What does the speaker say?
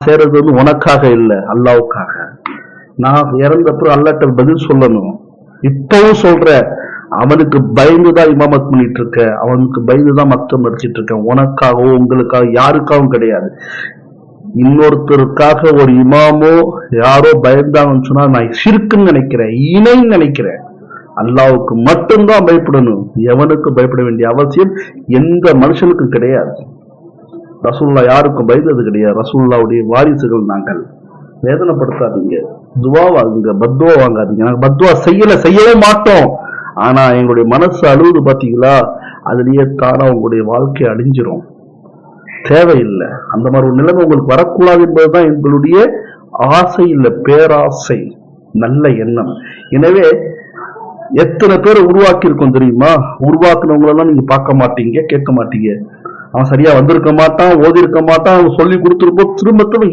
செய்யறது வந்து உனக்காக இல்ல அல்லாவுக்காக. நான் இறந்தப்பறம் அல்லாட்ட பதில் சொல்லணும். இப்பவும் சொல்ற அவனுக்கு பயந்துதான் இமாமத் பண்ணிட்டு இருக்க அவனுக்கு பயந்துதான் மத்தம் அடிச்சிட்டு இருக்கேன் உனக்காகவோ உங்களுக்காக யாருக்காகவும் கிடையாது. இன்னொருத்தருக்காக ஒரு இமாமோ யாரோ பயந்தாங்கன்னு சொன்னா நான் சிறுக்குன்னு நினைக்கிறேன் இணைன்னு நினைக்கிறேன். அல்லாவுக்கு மட்டும்தான் பயப்படணும். எவனுக்கு பயப்பட வேண்டிய அவசியம் எந்த மனுஷனுக்கும் கிடையாது. ரசூல்லா யாருக்கும் பயந்தது கிடையாது. ரசூல்லாவுடைய வாரிசுகள் நாங்கள். வேதனைப்படுத்தாதீங்க. துவா வாங்குங்க. பத்வா வாங்காதீங்க. நாங்கள் பத்வா செய்யல செய்யவே மாட்டோம். ஆனா எங்களுடைய மனசு அழுவுது பார்த்தீங்களா அதுலயே தானா உங்களுடைய வாழ்க்கை அழிஞ்சிரும். தேவையில்லை. அந்த மாதிரி ஒரு நிலைமை உங்களுக்கு வரக்கூடாது என்பதுதான் எங்களுடைய ஆசை இல்லை பேராசை. நல்ல எண்ணம். எனவே எத்தனை பேரை உருவாக்கி இருக்கோம் தெரியுமா? உருவாக்குனவங்களெல்லாம் நீங்க பார்க்க மாட்டீங்க கேட்க மாட்டீங்க. அவன் சரியா வந்திருக்க மாட்டான் ஓதி இருக்க மாட்டான் அவன் சொல்லி கொடுத்துருப்போம் திரும்ப திரும்ப